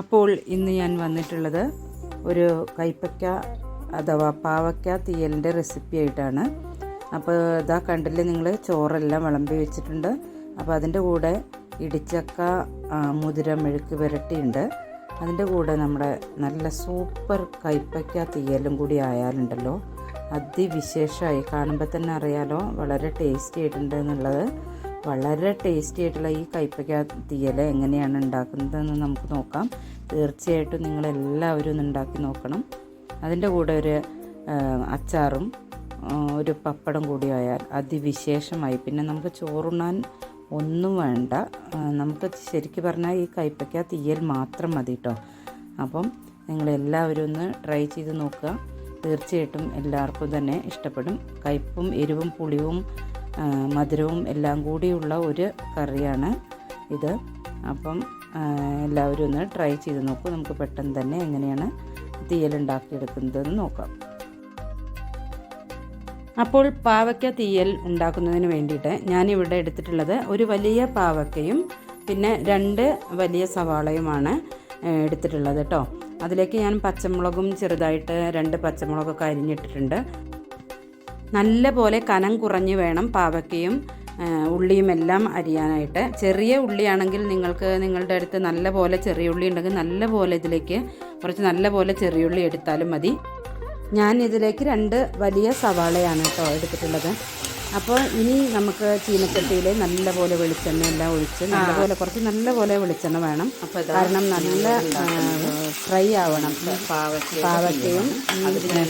അപ്പോൾ ഇന്ന് ഞാൻ വന്നിട്ടുള്ളത് ഒരു കൈപ്പക്ക അഥവാ പാവയ്ക്ക തീയലിന്റെ റെസിപ്പി ആയിട്ടാണ്. അപ്പോൾ ഇതാ കണ്ടില്ലേ നിങ്ങൾ ചോറെല്ലാം വിളമ്പി വെച്ചിട്ടുണ്ട്. അപ്പോൾ അതിന്റെ കൂടെ ഇടിച്ചക്ക മുതിര മെഴുക്ക് പുരട്ടിയുണ്ട്. അതിന്റെ കൂടെ നമ്മുടെ നല്ല സൂപ്പർ കൈപ്പയ്ക്ക തീയലും കൂടി ആയാലുണ്ടല്ലോ. അതിവിശേഷമായി കാണുമ്പോൾ തന്നെ അറിയാലോ വളരെ ടേസ്റ്റി ആയിട്ടുണ്ട് എന്നുള്ളത്. വളരെ ടേസ്റ്റി ആയിട്ടുള്ള ഈ കൈപ്പയ്ക്ക തീയൽ എങ്ങനെയാണ് ഉണ്ടാക്കുന്നതെന്ന് നമുക്ക് നോക്കാം. തീർച്ചയായിട്ടും നിങ്ങളെല്ലാവരും ഒന്ന് ഉണ്ടാക്കി നോക്കണം. അതിന്റെ കൂടെ ഒരു അച്ചാറും ഒരു പപ്പടം കൂടി ആയാൽ അതിവിശേഷമായി. പിന്നെ നമുക്ക് ചോറുണ്ണാൻ ഒന്നും വേണ്ട. നമുക്ക് ശരിക്കും പറഞ്ഞാൽ ഈ കൈപ്പയ്ക്ക തീയൽ മാത്രം മതി കേട്ടോ അപ്പം നിങ്ങളെല്ലാവരും ഒന്ന് ട്രൈ ചെയ്ത് നോക്കുക. തീർച്ചയായിട്ടും എല്ലാവർക്കും തന്നെ ഇഷ്ടപ്പെടും. കയ്പും എരിവും പുളിവും മധുരവും എല്ലാം കൂടിയുള്ള ഒരു കറിയാണ് ഇത്. അപ്പം എല്ലാവരും ഒന്ന് ട്രൈ ചെയ്ത് നോക്കൂ. നമുക്ക് പെട്ടെന്ന് തന്നെ എങ്ങനെയാണ് തീയലുണ്ടാക്കിയെടുക്കുന്നതെന്ന് നോക്കാം. അപ്പോൾ പാവയ്ക്ക തീയൽ ഉണ്ടാക്കുന്നതിന് വേണ്ടിയിട്ട് ഞാനിവിടെ എടുത്തിട്ടുള്ളത് ഒരു വലിയ പാവയ്ക്കയും പിന്നെ രണ്ട് വലിയ സവാളയുമാണ് എടുത്തിട്ടുള്ളത് കേട്ടോ. അതിലേക്ക് ഞാൻ പച്ചമുളകും ചെറുതായിട്ട് രണ്ട് പച്ചമുളകൊക്കെ അരിഞ്ഞിട്ടിട്ടുണ്ട്. നല്ല പോലെ കനം കുറഞ്ഞ് വേണം പാവയ്ക്കയും ഉള്ളിയും എല്ലാം അരിയാനായിട്ട്. ചെറിയ ഉള്ളിയാണെങ്കിൽ നിങ്ങൾക്ക് നിങ്ങളുടെ അടുത്ത് നല്ല പോലെ ചെറിയ ഉള്ളി ഉണ്ടെങ്കിൽ നല്ല പോലെ ഇതിലേക്ക് കുറച്ച് നല്ല പോലെ ചെറിയ ഉള്ളി എടുത്താലും മതി. ഞാൻ ഇതിലേക്ക് രണ്ട് വലിയ സവാളയാണ് കേട്ടോ എടുത്തിട്ടുള്ളത്. അപ്പോൾ ഇനി നമുക്ക് ചീനച്ചട്ടിയിൽ നല്ലപോലെ വെളിച്ചെണ്ണ എല്ലാം ഒഴിച്ച് നല്ലപോലെ കുറച്ച് നല്ലപോലെ വെളിച്ചെണ്ണ വേണം. കാരണം നല്ല ഫ്രൈ ആവണം. പാവയ്ക്കയും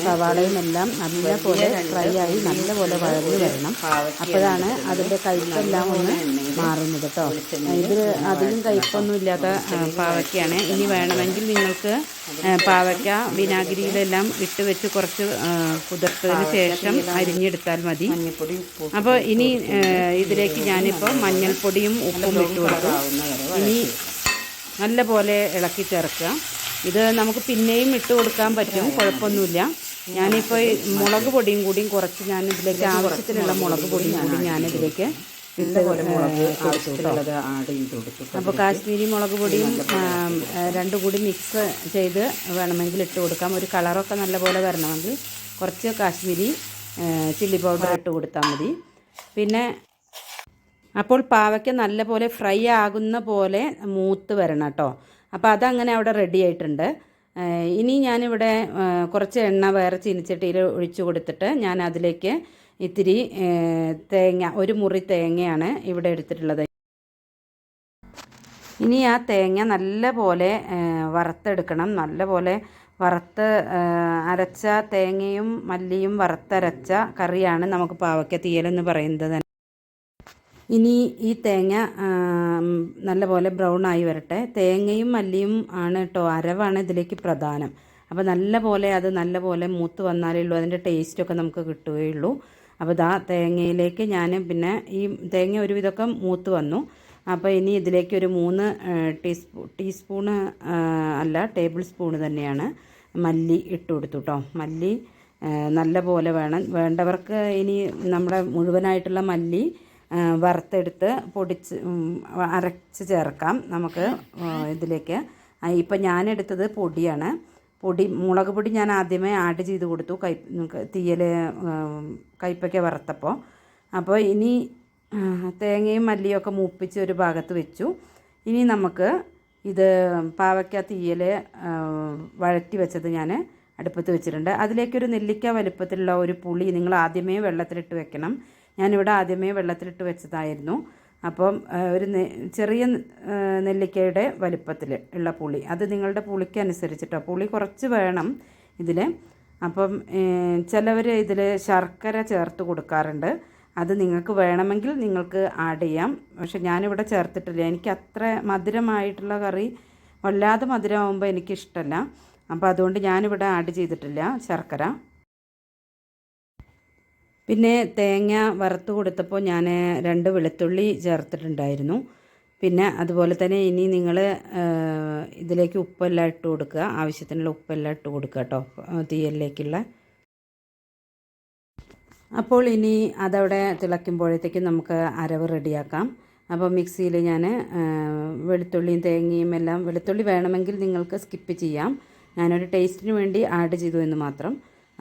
സവാളയും എല്ലാം നല്ല പോലെ ഫ്രൈ ആയി നല്ലപോലെ പോലെ വഴഞ്ഞു വരണം. അപ്പോഴാണ് അതിന്റെ കയ്പെല്ലാം ഒന്ന് മാറുന്നത് കേട്ടോ ഇത് അധികം കയ്പൊന്നും ഇല്ലാത്ത പാവയ്ക്കയാണ്. ഇനി വേണമെങ്കിൽ നിങ്ങൾക്ക് പാവയ്ക്ക വിനാഗിരിയിലെല്ലാം ഇട്ട് വെച്ച് കുറച്ച് കുതിർത്തതിന് ശേഷം അരിഞ്ഞെടുത്താൽ മതി. അപ്പോൾ ഇനി ഇതിലേക്ക് ഞാനിപ്പോൾ മഞ്ഞൾപ്പൊടിയും ഉപ്പും ഇട്ട് കൊടുക്കും. ഇനി നല്ലപോലെ ഇളക്കി ചേർക്കുക ഇത് നമുക്ക് പിന്നെയും ഇട്ട് കൊടുക്കാൻ പറ്റും കുഴപ്പമൊന്നുമില്ല. ഞാനിപ്പോൾ മുളക് പൊടിയും കൂടിയും കുറച്ച് ഞാൻ ഇതിലേക്ക് ആവശ്യത്തിനുള്ള മുളക് പൊടിയും കൂടി ഞാനിതിലേക്ക് ഇട്ട് ആഡ് ചെയ്ത് അപ്പോൾ കാശ്മീരി മുളക് പൊടിയും രണ്ടും കൂടി മിക്സ് ചെയ്ത് വേണമെങ്കിൽ ഇട്ട് കൊടുക്കാം. ഒരു കളറൊക്കെ നല്ലപോലെ വരണമെങ്കിൽ കുറച്ച് കാശ്മീരി ചില്ലി പൗഡർ ഇട്ട് കൊടുത്താൽ മതി. പിന്നെ അപ്പോൾ പാവയ്ക്ക നല്ലപോലെ ഫ്രൈ ആകുന്ന പോലെ മൂത്ത് വരണം കേട്ടോ. അപ്പോൾ അതങ്ങനെ അവിടെ റെഡി ആയിട്ടുണ്ട്. ഇനി ഞാനിവിടെ കുറച്ച് എണ്ണ വേറെ ചീനിച്ചട്ടിയിൽ ഒഴിച്ചു കൊടുത്തിട്ട് ഞാൻ അതിലേക്ക് ഇത്തിരി തേങ്ങ ഒരു മുറി തേങ്ങയാണ് ഇവിടെ എടുത്തിട്ടുള്ളത്. ഇനി ആ തേങ്ങ നല്ല പോലെ വറുത്തെടുക്കണം. നല്ല പോലെ വറുത്ത് അരച്ച തേങ്ങയും മല്ലിയും വറുത്തരച്ച കറിയാണ് നമുക്ക് പാവയ്ക്ക തീയലെന്ന് പറയുന്നത് തന്നെ. ഇനി ഈ തേങ്ങ നല്ലപോലെ ബ്രൗൺ ആയി വരട്ടെ. തേങ്ങയും മല്ലിയും ആണ് കേട്ടോ അരവാണ് ഇതിലേക്ക് പ്രധാനം. അപ്പോൾ നല്ലപോലെ അത് നല്ലപോലെ മൂത്ത് വന്നാലേ ഉള്ളൂ. അതിന്റെ ടേസ്റ്റൊക്കെ നമുക്ക് കിട്ടുകയുള്ളൂ. അപ്പോൾ ഇതാ തേങ്ങയിലേക്ക് ഞാൻ പിന്നെ ഈ തേങ്ങ ഒരുവിധമൊക്കെ മൂത്ത് വന്നു. അപ്പോൾ ഇനി ഇതിലേക്ക് ഒരു മൂന്ന് ടീസ്പൂ ടീസ്പൂണ് അല്ല ടേബിൾ സ്പൂണ് തന്നെയാണ് മല്ലി ഇട്ട് കൊടുത്തു കേട്ടോ മല്ലി നല്ല പോലെ വേണം. വേണ്ടവർക്ക് ഇനി നമ്മുടെ മുഴുവനായിട്ടുള്ള മല്ലി വറുത്തെടുത്ത് പൊടിച്ച് അരച്ച് ചേർക്കാം. നമുക്ക് ഇതിലേക്ക്. ഇപ്പം ഞാനെടുത്തത് പൊടിയാണ്. പൊടി മുളക് പൊടി ഞാൻ ആദ്യമേ ആഡ് ചെയ്ത് കൊടുത്തു. കൈ തീയൽ കയ്പയ്ക്ക വറുത്തപ്പോൾ. അപ്പോൾ ഇനി തേങ്ങയും മല്ലിയും ഒക്കെ മൂപ്പിച്ച് ഒരു ഭാഗത്ത് വെച്ചു. ഇനി നമുക്ക് ഇത് പാവയ്ക്ക തീയൽ വഴറ്റി വെച്ചത് ഞാൻ അടുപ്പത്ത് വെച്ചിട്ടുണ്ട്. അതിലേക്കൊരു നെല്ലിക്ക വലുപ്പത്തിലുള്ള ഒരു പുളി നിങ്ങൾ ആദ്യമേ വെള്ളത്തിലിട്ട് വെക്കണം. ഞാനിവിടെ ആദ്യമേ വെള്ളത്തിലിട്ട് വെച്ചതായിരുന്നു. അപ്പം ഒരു ചെറിയ നെല്ലിക്കയുടെ വലിപ്പത്തിൽ ഉള്ള പുളി. അത് നിങ്ങളുടെ പുളിക്ക് അനുസരിച്ചിട്ടോ പുളി കുറച്ച് വേണം ഇതിൽ അപ്പം ചിലവർ ഇതിൽ ശർക്കര ചേർത്ത് കൊടുക്കാറുണ്ട്. അത് നിങ്ങൾക്ക് വേണമെങ്കിൽ നിങ്ങൾക്ക് ആഡ് ചെയ്യാം. പക്ഷെ ഞാനിവിടെ ചേർത്തിട്ടില്ല. എനിക്ക് അത്ര മധുരമായിട്ടുള്ള കറി വല്ലാതെ മധുരമാകുമ്പോൾ എനിക്കിഷ്ടമല്ല അപ്പോൾ അതുകൊണ്ട് ഞാനിവിടെ ആഡ് ചെയ്തിട്ടില്ല ശർക്കര. പിന്നെ തേങ്ങ വറുത്ത് കൊടുത്തപ്പോൾ ഞാൻ രണ്ട് വെളുത്തുള്ളി ചേർത്തിട്ടുണ്ടായിരുന്നു. പിന്നെ അതുപോലെ തന്നെ ഇനി നിങ്ങൾ ഇതിലേക്ക് ഉപ്പെല്ലാം ഇട്ട് കൊടുക്കുക. ആവശ്യത്തിനുള്ള ഉപ്പെല്ലാം ഇട്ട് കൊടുക്കുക കേട്ടോ തീയലിലേക്കുള്ള. അപ്പോൾ ഇനി അതവിടെ തിളയ്ക്കുമ്പോഴത്തേക്കും നമുക്ക് അരവ് റെഡിയാക്കാം. അപ്പോൾ മിക്സിയിൽ ഞാൻ വെളുത്തുള്ളിയും തേങ്ങയും എല്ലാം വെളുത്തുള്ളി വേണമെങ്കിൽ നിങ്ങൾക്ക് സ്കിപ്പ് ചെയ്യാം. ഞാനൊരു ടേസ്റ്റിന് വേണ്ടി ആഡ് ചെയ്തു എന്ന് മാത്രം.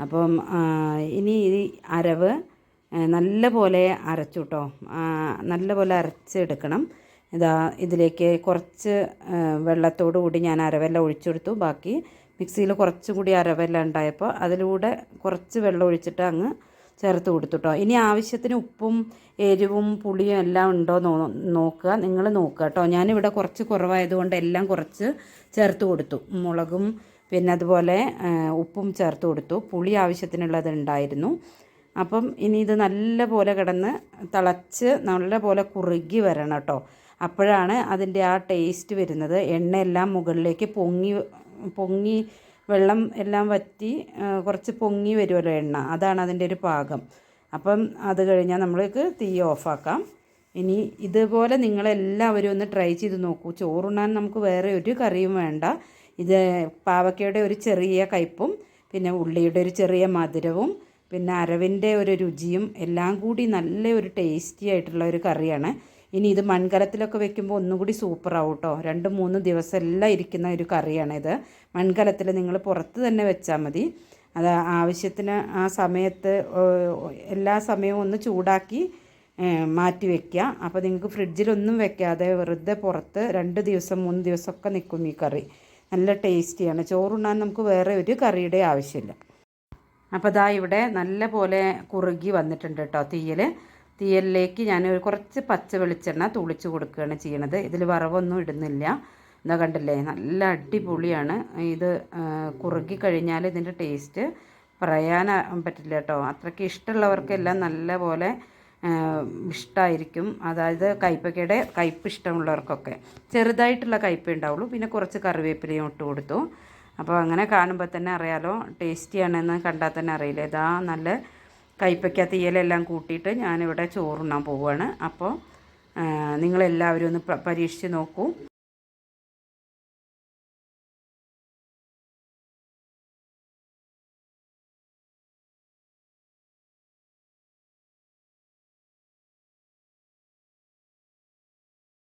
അപ്പം ഇനി ഈ അരവ് നല്ല പോലെ അരച്ചു കേട്ടോ നല്ല പോലെ അരച്ചെടുക്കണം. ഇതാ ഇതിലേക്ക് കുറച്ച് വെള്ളത്തോടു കൂടി ഞാൻ അരവെല്ലാം ഒഴിച്ചെടുത്തു. ബാക്കി മിക്സിയിൽ കുറച്ചുകൂടി അരവെല്ലാം ഉണ്ടായപ്പോൾ അതിലൂടെ കുറച്ച് വെള്ളം ഒഴിച്ചിട്ട് അങ്ങ് ചേർത്ത് കൊടുത്തു കേട്ടോ ഇനി ആവശ്യത്തിന് ഉപ്പും എരിവും പുളിയും എല്ലാം ഉണ്ടോ നോക്കുക. നിങ്ങൾ നോക്കുക കേട്ടോ. ഞാനിവിടെ കുറച്ച് കുറവായതുകൊണ്ട് എല്ലാം കുറച്ച് ചേർത്ത് കൊടുത്തു. മുളകും പിന്നെ അതുപോലെ ഉപ്പും ചേർത്ത് കൊടുത്തു. പുളി ആവശ്യത്തിനുള്ളത് ഉണ്ടായിരുന്നു. അപ്പം ഇനി ഇത് നല്ല പോലെ കിടന്ന് തിളച്ച് നല്ല പോലെ കുറുകി വരണം കേട്ടോ. അപ്പോഴാണ് അതിന്റെ ആ ടേസ്റ്റ് വരുന്നത്. എണ്ണയെല്ലാം മുകളിലേക്ക് പൊങ്ങി പൊങ്ങി വെള്ളം എല്ലാം വറ്റി കുറച്ച് പൊങ്ങി വരുമല്ലോ എണ്ണ. അതാണ് അതിന്റെ ഒരു പാകം. അപ്പം അത് കഴിഞ്ഞാൽ നമ്മൾക്ക് തീ ഓഫാക്കാം. ഇനി ഇതുപോലെ നിങ്ങളെല്ലാവരും ഒന്ന് ട്രൈ ചെയ്ത് നോക്കൂ. ചോറുണ്ണാൻ നമുക്ക് വേറെ ഒരു കറിയും വേണ്ട. ഇത് പാവയ്ക്കയുടെ ഒരു ചെറിയ കയ്പും പിന്നെ ഉള്ളിയുടെ ഒരു ചെറിയ മധുരവും പിന്നെ അരവിന്റെ ഒരു രുചിയും എല്ലാം കൂടി നല്ല ഒരു ടേസ്റ്റി ആയിട്ടുള്ള ഒരു കറിയാണ്. ഇനി ഇത് മൺകലത്തിലൊക്കെ വെക്കുമ്പോൾ ഒന്നുകൂടി സൂപ്പറാവും കേട്ടോ രണ്ട് മൂന്ന് ദിവസം എല്ലാം ഇരിക്കുന്ന ഒരു കറിയാണ് ഇത്. മൺകലത്തിൽ നിങ്ങൾ പുറത്ത് തന്നെ വെച്ചാൽ മതി. അത് ആവശ്യത്തിന് ആ സമയത്ത് എല്ലാ സമയവും ഒന്ന് ചൂടാക്കി മാറ്റി വെക്കുക അപ്പോൾ നിങ്ങൾക്ക് ഫ്രിഡ്ജിലൊന്നും വെക്കാതെ വെറുതെ പുറത്ത് രണ്ട് ദിവസം മൂന്ന് ദിവസമൊക്കെ നിൽക്കും ഈ കറി. നല്ല ടേസ്റ്റിയാണ്. ചോറുണ്ണാൻ നമുക്ക് വേറെ ഒരു കറിയുടെ ആവശ്യമില്ല. അപ്പോൾ ദാ ഇവിടെ നല്ല പോലെ കുറുകി വന്നിട്ടുണ്ട് കേട്ടോ തീയൽ തീയലിലേക്ക് ഞാൻ കുറച്ച് പച്ച വെളിച്ചെണ്ണ തുളിച്ച് കൊടുക്കുകയാണ് ചെയ്യണത്. ഇതിൽ വറവൊന്നും ഇടുന്നില്ല. എന്താ കണ്ടില്ലേ? നല്ല അടിപൊളിയാണ്. ഇത് കുറുകി കഴിഞ്ഞാൽ ഇതിന്റെ ടേസ്റ്റ് പറയാൻ പറ്റില്ല കേട്ടോ. അത്രയ്ക്ക് ഇഷ്ടമുള്ളവർക്കെല്ലാം നല്ല പോലെ ഇഷ്ടമായിരിക്കും അതായത് കയ്പക്കയുടെ കയ്പ്പ് ഇഷ്ടമുള്ളവർക്കൊക്കെ. ചെറുതായിട്ടുള്ള കയ്പേ ഉണ്ടാവുള്ളൂ. പിന്നെ കുറച്ച് കറിവേപ്പിലയും ഇട്ട് കൊടുത്തു. അപ്പോൾ അങ്ങനെ കാണുമ്പോൾ തന്നെ അറിയാലോ ടേസ്റ്റിയാണെന്ന് കണ്ടാൽ തന്നെ അറിയില്ല. ഇതാ നല്ല കയ്പ്പയ്ക്ക തീയലെല്ലാം കൂട്ടിയിട്ട് ഞാനിവിടെ ചോറുണ്ണാൻ പോവുകയാണ് അപ്പോൾ നിങ്ങളെല്ലാവരും ഒന്ന് പരീക്ഷിച്ച് നോക്കൂ.